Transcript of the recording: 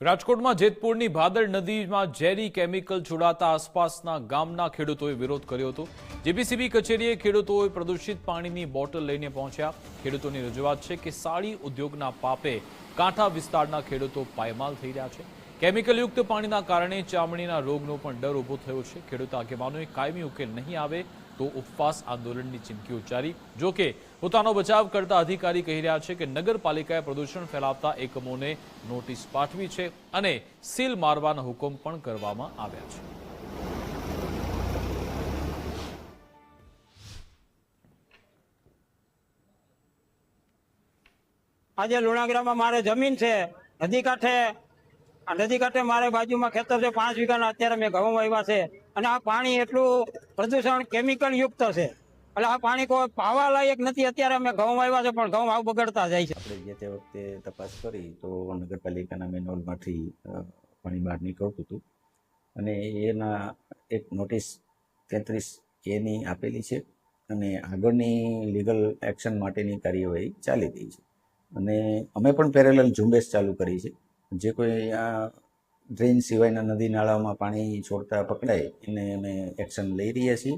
રાજકોટમાં જેતપુરની ભાદર નદીમાં ઝેરી કેમિકલ છોડાતા આસપાસના ગામના ખેડૂતોએ વિરોધ કર્યો હતો. જેબીસીબી કચેરીએ ખેડૂતોએ પ્રદૂષિત પાણીની બોટલ લઈને પહોંચ્યા. ખેડૂતોની રજૂઆત છે કે સાડી ઉદ્યોગના પાપે કાંઠા વિસ્તારના ખેડૂતો પાયમાલ થઈ રહ્યા છે. કેમિકલયુક્ત પાણીના કારણે ચામડીના રોગનો પણ ડર ઊભો થયો છે. ખેડૂત આગેવાનોએ કાયમી ઉકેલ નહીં આવે તો ઉપવાસ આંદોલનની ચીમકી ઉચ્ચારી. જોકે પોતાનો બચાવ કરતા અધિકારી કહી રહ્યા છે કે નગરપાલિકાએ પ્રદૂષણ ફેલાવતા એકમોને નોટિસ પાઠવી છે અને સીલ મારવાના હુકમ પણ કરવામાં આવ્યા છે. આજે લુણાગરામાં મારે જમીન છે. નદી કાંઠે નદી કાંઠે મારે બાજુમાં ખેતર છે, પાંચ વીઘાના. અત્યારે મેં ઘઉં વાવ્યા છે. અને આ પાણી એટલું પ્રદૂષણ કેમિકલ યુક્ત છે. એટલે આ પાણી કોઈ પાવા લાયક નથી. અત્યારે અમે ઘઉં વાવ્યા છે, પણ ઘઉં આવ બગડતા જાય છે. આપણે જે તે વખતે તપાસ કરી, તો નગરપાલિકાના મેનોલમાંથી પાણી બહાર નીકળતું હતું. અને એના એક નોટિસ તેત્રીસ એની આપેલી છે. અને આગળની લીગલ એક્શન માટેની કાર્યવાહી ચાલી રહી છે. અને અમે પણ પેરેલલ ઝુંબેશ ચાલુ કરી છે. જે કોઈ આ ડ્રેન સિવાયના નદી નાળામાં પાણી છોડતા પકડાય, એને અમે એક્શન લઈ રહ્યા છીએ.